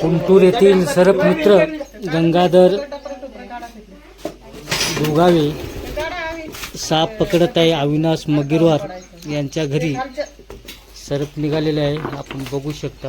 कुंटूर येथील सरपमित्र गंगाधर दुगावे साप पकडत आहे अविनाश मगिरवार यांच्या घरी. सरप निघालेले आहे. आपण बघू शकता.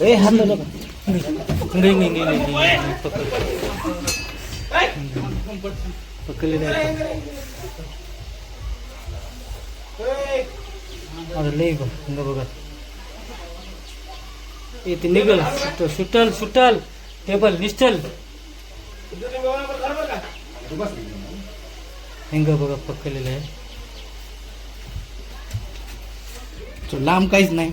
हा, इकडे फिरव. फिरव. आलं का? बघू शकता नाही नाही नाही नाही, नाही पकड पकडलेले आहे अरे लई बघ हंगा बघा ए ते निघल सुटल सुटल सुटल टेबल निस्टल हिंग बघा पकडलेलं आहे तो लांब काहीच नाही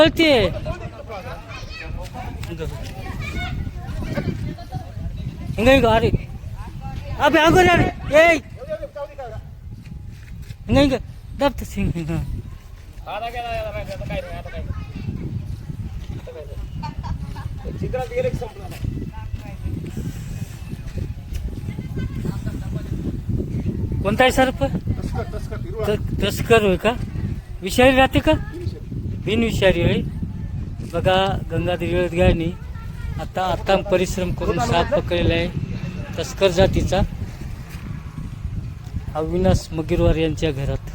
पळते. पळते अरे अबे अगोदर अरे ए नाही, आता काय सिंग. चित्रात गेले कोणता आहे सर्प तस्कर होय का? विषारी राहते का? बिनविषारी आहे बघा गंगाधर येळदगावनी आता आता परिश्रम करून साप पकडलेला आहे. तस्कर जातीचा अविनाश मगिरवार यांच्या घरात.